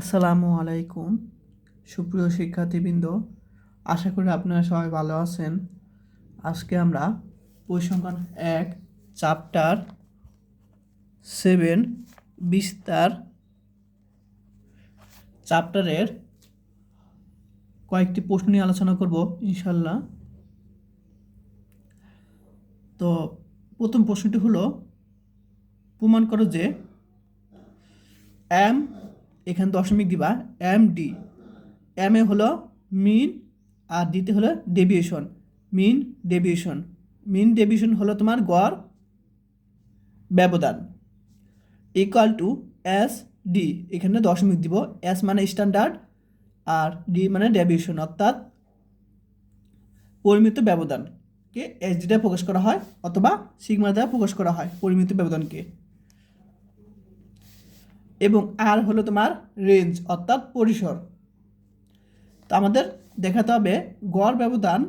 আসসালামু আলাইকুম। সুপ্রিয় শিক্ষার্থীবৃন্দ, আশা করি আপনারা সবাই ভালো আছেন। আজকে আমরা পরিসংখ্যান এক চ্যাপ্টার সেভেন বিস্তার চ্যাপ্টারের কয়েকটি প্রশ্ন নিয়ে আলোচনা করব ইনশাল্লাহ তো প্রথম প্রশ্নটি হলো, প্রমাণ করো যে এম এখানে দশমিক দিবা এম ডি এম এ হলো মিন আর ডিতে হলো deviation mean deviation mean deviation হলো তোমার গড় ব্যবধান ইকুয়াল টু এস ডি এখানে দশমিক দিব এস মানে স্ট্যান্ডার্ড আর ডি মানে ডেভিয়েশন অর্থাৎ পরিমিত ব্যবধানকে এস ডিটা প্রকাশ করা হয়, অথবা সিগমা দ্বারা প্রকাশ করা হয় পরিমিত ব্যবধানকে। এবং আর হলো তোমার রেঞ্জ, অর্থাৎ পরিসর। তো আমাদের দেখাতে হবে গড় ব্যবধান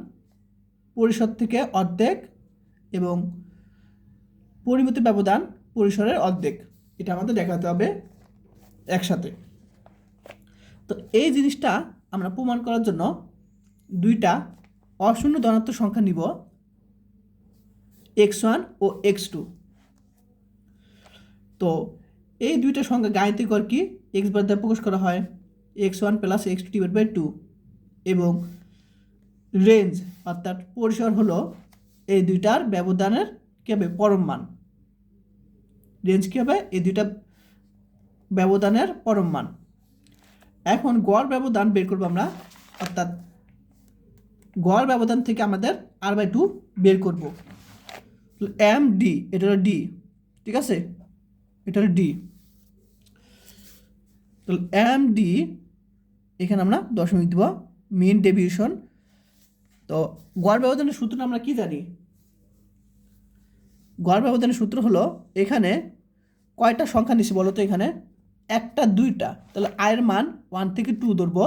পরিসর থেকে অর্ধেক এবং পরিমিত ব্যবধান পরিসরের অর্ধেক। এটা আমাদের দেখাতে হবে একসাথে। তো এই জিনিসটা আমরা প্রমাণ করার জন্য দুইটা অশূন্য ধনাত্মক সংখ্যা নিব, এক্স ওয়ান ও এক্স টু। তো এই দুইটা সংখ্যা গাণিতিক গড় কি? এক্স বার দ্বারা প্রকাশ করা হয় X one plus X two divide by two এবং রেঞ্জ অর্থাৎ পরিসর হলো এই দুইটার ব্যবধানের কী হবে? পরম মান। রেঞ্জ কী হবে? এই দুইটা ব্যবধানের পরম মান। এখন গড় ব্যবধান বের করব আমরা। অর্থাৎ গড় ব্যবধান থেকে আমাদের আর বাই টু বের করব। এম ডি এটা হলো ডি ঠিক আছে? এটা হলো ডি তো এম ডি এখানে আমরা দশমিক দেব মেন ডেভিয়েশন তো গড় ব্যবধানের সূত্রটা আমরা কি জানি? গড় ব্যবধানের সূত্র হলো এখানে কয়টা সংখ্যা নিছি বলো তো এখানে? একটা, দুইটা। তাহলে আয়ের মান ওয়ান থেকে টু ধরবো।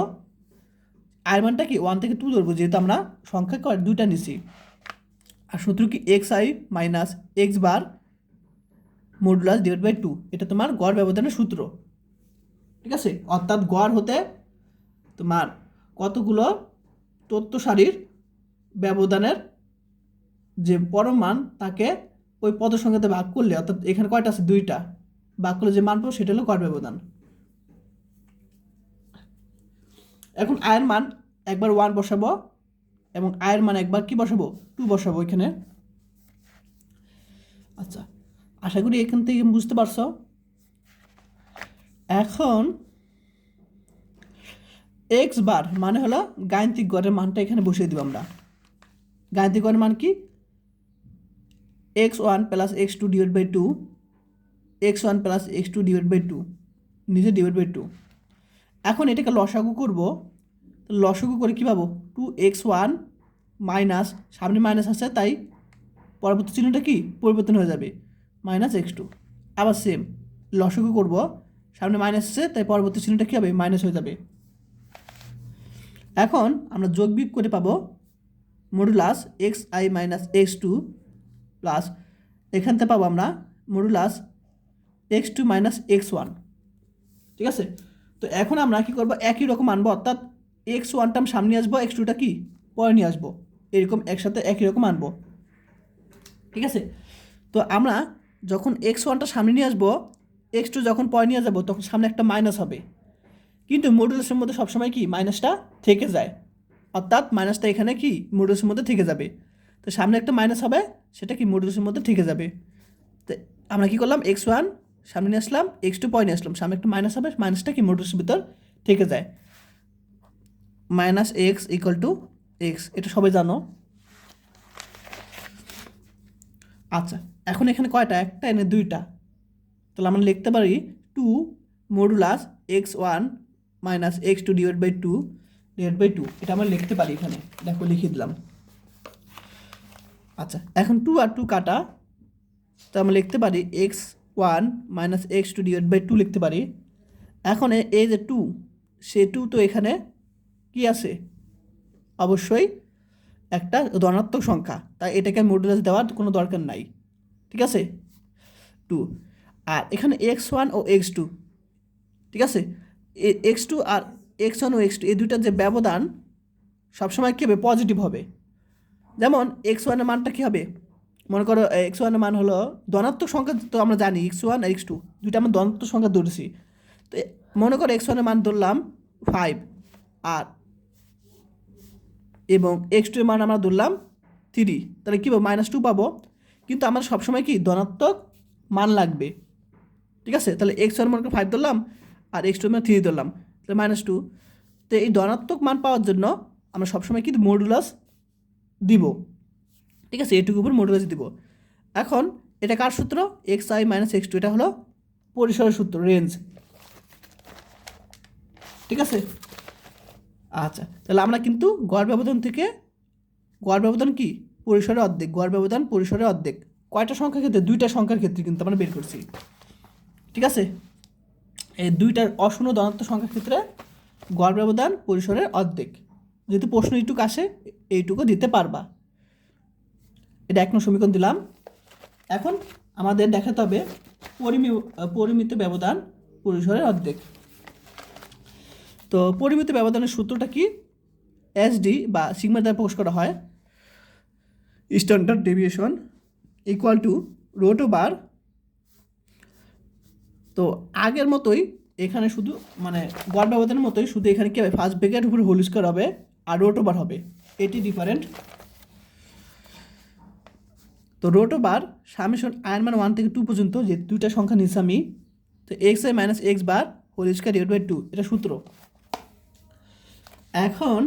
আয়ের মানটা কি? ওয়ান থেকে টু ধরবো, যেহেতু আমরা সংখ্যা কয় দুইটা নিছি। আর সূত্র কি? X I minus X bar modulus divide by two এটা তোমার গড় ব্যবধানের সূত্র। ঠিক আছে? অর্থাৎ গড় হতে তোমার কতগুলো তথ্য সারির ব্যবধানের যে পরম মান তাকে ওই পদ সংখ্যাতে ভাগ করলে, অর্থাৎ এখানে কয়টা আছে? দুইটা। ভাগ করলে যে মান পাবো, সেটা হলো গড় ব্যবধান। এখন আয়ের মান একবার ওয়ান বসাবো এবং আয়ের মান একবার কি বসাবো? টু বসাবো এখানে। আচ্ছা। আশা করি এখান থেকে বুঝতে পারছ। এখন এক্স বার মানে হলো গাণিতিক গড়ের মানটা এখানে বসিয়ে দিব আমরা। গাণিতিক গড়ের মান কি? X one plus X two divide by two X one plus X two divide by two নিজে ডিভাইড বাই টু এখন এটাকে লসাগু করব, লসাগু করে কী পাবো? টু এক্স ওয়ান মাইনাস সামনে মাইনাস আছে, তাই পরবর্তী চিহ্নটা কি? পরিবর্তন হয়ে যাবে। Minus X two. আবার সেম লসগু করব? সামনে মাইনাস আছে তাই পরবর্তী চিহ্নটা কী হবে? মাইনাস হয়ে যাবে। এখন আমরা যোগ বিয়োগ করে পাবো modulus X I minus X two plus এখান থেকে পাবো আমরা modulus X two minus X one ঠিক আছে? তো এখন আমরা কী করব? একই রকম আনব, অর্থাৎ এক্স ওয়ানটা আমি সামনে আসব এক্স টুটা কি? পরে নিয়ে আসব। এরকম একসাথে একই রকম আনব। ঠিক আছে? তো আমরা যখন এক্স ওয়ানটা সামনে নিয়ে আসব এক্স টু যখন পয় নিয়ে যাব, তখন সামনে একটা মাইনাস হবে। কিন্তু মডুলাসের মধ্যে সবসময় কি? মাইনাসটা থেকে যায়। অর্থাৎ মাইনাসটা এখানে কি? মডুলাসের মধ্যে থেকে যাবে। তো সামনে একটা মাইনাস হবে, সেটা কি? মডুলাসের মধ্যে থেকে যাবে। তো আমরা কি করলাম? এক্স ওয়ান সামনে নিয়ে আসলাম এক্স টু পয় নিয়ে আসলাম। সামনে একটা মাইনাস হবে মাইনাসটা কি? মডুলাসের ভিতর থেকে যায়। Minus X equal to X এটা সবাই জানো। আচ্ছা এখন এখানে কয়টা? একটা এনে দুইটা। তাহলে আমরা লিখতে পারি two modulus X one minus X two divide by two divide by two এটা আমরা লিখতে পারি এখানে। দেখো, লিখে দিলাম। আচ্ছা এখন টু আর টু কাটা। তো আমরা লিখতে পারি X one minus X two divide by two লিখতে পারি। এখন এই যে টু সে টু তো এখানে কি আছে? অবশ্যই একটা ধনাত্মক সংখ্যা। তাই এটাকে মডুলাস দেওয়ার কোনো দরকার নাই। ঠিক আছে? টু আর এখানে এক্স ওয়ান ও এক্স টু ঠিক আছে? এক্স টু আর এক্স ওয়ান ও এক্স টু এই দুইটার যে ব্যবধান, সবসময় কী হবে? পজিটিভ হবে। যেমন এক্স ওয়ানের মানটা কী হবে? মনে করো এক্স ওয়ানের মান হলো ধনাত্মক সংখ্যা, তো আমরা জানি এক্স ওয়ান আর এক্স টু দুইটা আমরা ধনাত্মক সংখ্যা ধরেছি তো মনে করো এক্স ওয়ানের মান ধরলাম ফাইভ আর এবং এক্স টু এর মান আমরা ধরলাম থ্রি তাহলে কী পাবো? মাইনাস টু পাবো। কিন্তু আমার সবসময় কি? ধনাত্মক মান লাগবে। ঠিক আছে? তাহলে এক্স ওয়ান মনে ফাইভ ধরলাম আর এক্স টু মানে থ্রি ধরলাম। তাহলে মাইনাস টু তো এই ধনাত্মক মান পাওয়ার জন্য আমরা সবসময় কিন্তু মডুলাস দিব? ঠিক আছে? এটুকু উপর মডুলাস দিব। এখন এটা কার সূত্র? X I minus X two এটা হলো পরিসরের সূত্র রেঞ্জ ঠিক আছে? আচ্ছা তাহলে আমরা কিন্তু গড় ব্যবধান থেকে, গড় ব্যবধান কি? পরিসরের অর্ধেক, গড় ব্যবধান পরিসরের অর্ধেক। কয়টা সংখ্যার ক্ষেত্রে? দুইটা সংখ্যার ক্ষেত্রে কিন্তু আমরা বের করছি। ঠিক আছে? এই দুইটার অশূন্য ধনাত্মক সংখ্যার ক্ষেত্রে গড় ব্যবধান পরিসরের অর্ধেক। যেহেতু প্রশ্ন এইটুকু আসে, এইটুকু দিতে পারবা। এটা এক নম্বর সমীকরণ দিলাম। এখন আমাদের দেখাতে হবে পরিমি পরিমিত ব্যবধান পরিসরের অর্ধেক। তো পরিমিত ব্যবধানের সূত্রটা কি? এসডি বা সিগমা দ্বারা প্রকাশ করা হয়। Standard deviation equal to root bar. তো আগের মতোই এখানে শুধু মানে গড় ব্যবধানের মতোই শুধু এখানে কী হবে? ফার্স্ট ব্রেকের উপরে হোল স্কোয়ার হবে আর রোট বার হবে। এটি ডিফারেন্ট তো রোট বার সামেশন আয়ন মান ওয়ান থেকে টু পর্যন্ত যে দুইটা সংখ্যা আমি, তো X I minus X bar whole square divide by two এটা সূত্র। এখন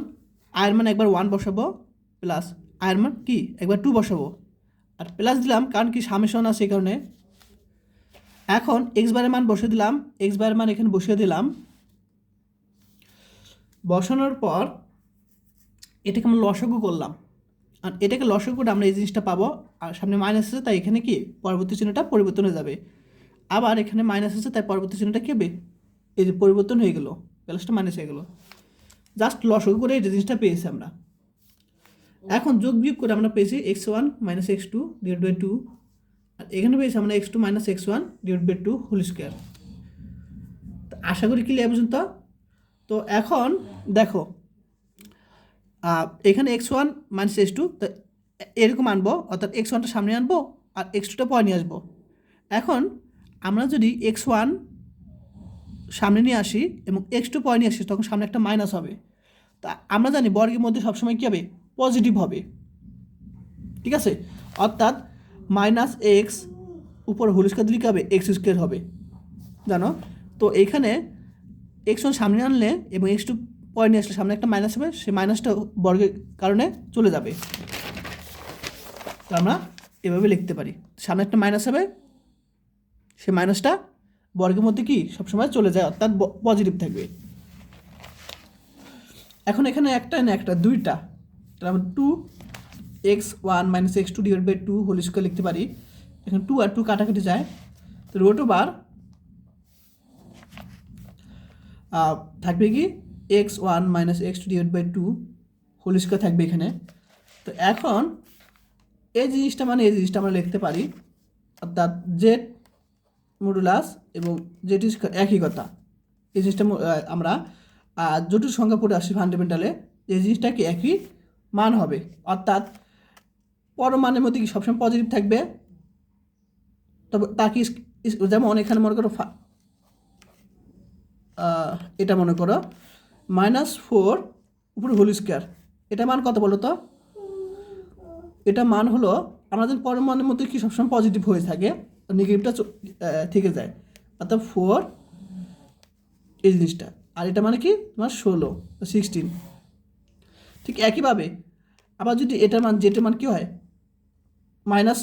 আয়ের মান একবার ওয়ান বসাবো প্লাস আয়ের মান কি? একবার টু বসাবো। আর প্লাস দিলাম, কারণ কি সামেশন আছে এই কারণে। এখন এক্স বারের মান বসিয়ে দিলাম এক্স বারের মান এখানে বসিয়ে দিলাম। বসানোর পর এটাকে আমরা লসগু করলাম। আর এটাকে লসগু করে আমরা এই জিনিসটা পাবো, আর সামনে মাইনাস আছে, তাই এখানে কি? পরবর্তী চিহ্নটা পরিবর্তন হয়ে যাবে। আবার এখানে মাইনাস আছে, তাই পরবর্তী চিহ্নটা কী হবে? এই যে পরিবর্তন হয়ে গেলো প্লাসটা মাইনাস হয়ে গেলো। জাস্ট লসগু করে এই জিনিসটা পেয়েছি আমরা। এখন যোগ বিয়োগ করে আমরা পেয়েছি X one minus X two divide by two আর এখানে পেয়েছি আমরা X two minus X one divide by two whole square আশা করি ক্লিয়ার পর্যন্ত তো? এখন দেখো এখানে X one minus X two তো এরকম আনব, অর্থাৎ এক্স ওয়ানটা সামনে আনব, আর এক্স টুটা পরে নিয়ে আসব। এখন আমরা যদি এক্স ওয়ান সামনে নিয়ে আসি এবং এক্স টু পরে নিয়ে আসি, তখন সামনে একটা মাইনাস হবে। তা আমরা জানি বর্গের মধ্যে সবসময় কী হবে? পজিটিভ হবে। ঠিক আছে? অর্থাৎ মাইনাস এক্স উপর হোল দিলে কী হবে? এক্স স্কোয়ার হবে। জানো? তো এইখানে এক্স ওয়ান সামনে আনলে এবং এক্স টু পরে নিয়ে আসলে সামনে একটা মাইনাস হবে, সেই মাইনাসটা বর্গের কারণে চলে যাবে। তো আমরা এভাবে লিখতে পারি। সামনে একটা মাইনাস হবে সে মাইনাসটা বর্গের মধ্যে কি সবসময় চলে যায়, অর্থাৎ পজিটিভ থাকবে। এখন এখানে একটা না একটা, দুইটা। তাহলে আমরা two X one minus X two divide by two whole square লিখতে পারি। এখানে টু আর টু কাটাকাটি যায়। তো রোট বার থাকবে কি X one minus X two divide by two whole square থাকবে এখানে। তো এখন এই জিনিসটা মানে এই জিনিসটা আমরা লিখতে পারি। অর্থাৎ জেড মডুলাস এবং ইজ একই কথা এই জিনিসটা আমরা জটিল সংখ্যা পড়ে আসি ফান্ডামেন্টালে এই জিনিসটা কি একই মান হবে? অর্থাৎ পরমানের মধ্যে কি সবসময় পজিটিভ থাকবে? তবে তা কি ইস- ইস- যেমন এখানে মনে করো এটা মনে করো মাইনাস ফোর উপরে হোল স্কোয়ার এটা মান কত বলো তো এটা মান হলো আমাদের পরমাণুর মধ্যে কি সবসময় পজিটিভ হয়ে থাকে। নেগেটিভটা থেকে যায়। অর্থাৎ ফোর এই জিনিসটা। আর এটা মানে কি? তোমার ষোলো সিক্সটিন ঠিক একইভাবে আবার যদি এটার মান যেটার মান কী হয়? মাইনাস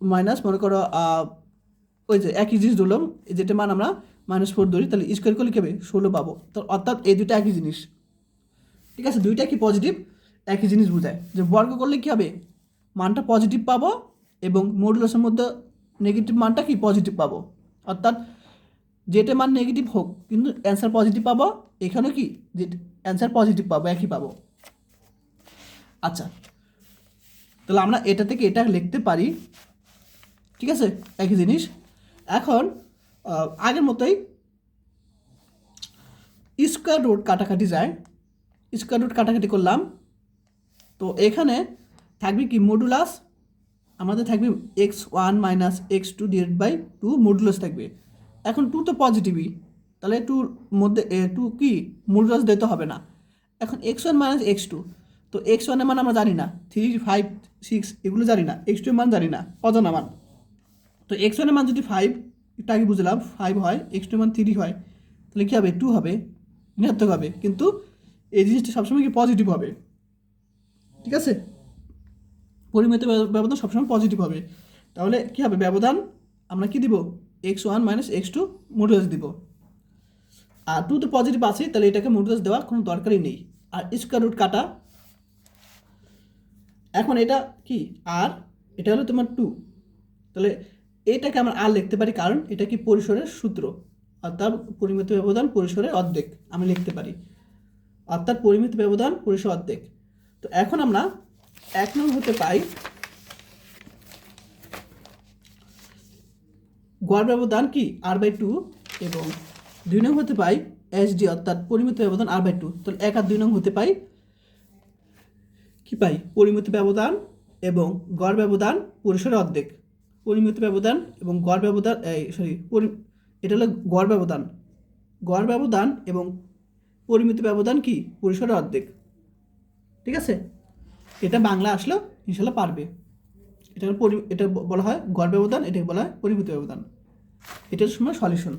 মাইনাস মনে করো ওই যে একই জিনিস ধরলাম, যেটা মান আমরা মাইনাস ফোর ধরি, তাহলে স্কোয়ার করলে কী হবে? ষোলো পাবো। তো অর্থাৎ এই দুটো একই জিনিস। ঠিক আছে? দুইটা কি পজিটিভ একই জিনিস বোঝায়। যে বর্গ করলে কী হবে? মানটা পজিটিভ পাবো এবং মডুলাসের মধ্যে নেগেটিভ মানটা কি? পজিটিভ পাবো। অর্থাৎ যেটা মান নেগেটিভ হোক, কিন্তু অ্যান্সার পজিটিভ পাবো। এখানেও কি? যে অ্যান্সার পজিটিভ পাবো, একই পাবো। আচ্ছা। তাহলে আমরা এটা থেকে এটা লিখতে পারি। ঠিক আছে? একই জিনিস। এখন আগের মতোই স্কোয়ার রুট কাটাকাটি যায়। স্কোয়ার রুট কাটাকাটি করলাম। তো এখানে থাকবে কি? মডুলাস আমাদের থাকবে X one minus X two divide by two modulus থাকবে। এখন টু তো পজিটিভই তাহলে টুর মধ্যে টু কি? মডুলাস দিতে হবে না। এখন X one minus X two তো এক্স ওয়ানের মান আমরা জানি না। থ্রি ফাইভ সিক্স এগুলো জানি না। এক্স টু মান জানি না। অজানা মান। তো এক্স ওয়ানের মান যদি ফাইভ একটু আগে বুঝলাম ফাইভ হয় এক্স টু মান থ্রি হয়, তাহলে কী হবে? টু হবে। ঋণাত্মক হবে। কিন্তু এই জিনিসটা সবসময় কি পজিটিভ হবে? ঠিক আছে? পরিমিত ব্যব- ব্যবধান সবসময় পজিটিভ হবে। তাহলে কী হবে? ব্যবধান আমরা কি দিব? X one minus X two modulus দিব। আর টু তো পজিটিভ আছে, তাহলে এটাকে মডুলাস দেওয়ার কোনো দরকারই নেই। আর স্কোয়ার রুট কাটা, এখন এটা কি? আর এটা হলো তোমার টু তাহলে এটাকে আমরা আর লিখতে পারি, কারণ এটা কি পরিসরের সূত্র। অর্থাৎ পরিমিত ব্যবধান পরিসরের অর্ধেক, আমি লিখতে পারি। অর্থাৎ পরিমিত ব্যবধান পরিসর অর্ধেক। তো এখন আমরা এক নং হতে পাই। গড় ব্যবধান কি? আর বাই টু এবং দুই নং হতে পাই ডি অর্থাৎ পরিমিত ব্যবধান আর বাই টু তাহলে এক আর দুই নং হতে পাই কি পাই? পরিমিত ব্যবধান এবং গড় ব্যবধান পরিসরের অর্ধেক। পরিমিত ব্যবধান এবং গড় ব্যবধান, এই সরি এটা হলো গড় ব্যবধান। গড় ব্যবধান এবং পরিমিত ব্যবধান কি? পরিসরের অর্ধেক। ঠিক আছে? এটা বাংলা আসলেও ইনশাল্লাহ পারবে। এটা পরি এটা বলা হয় গড় ব্যবধান এটাকে বলা হয় পরিমিত ব্যবধান এটার সময় সলিউশন।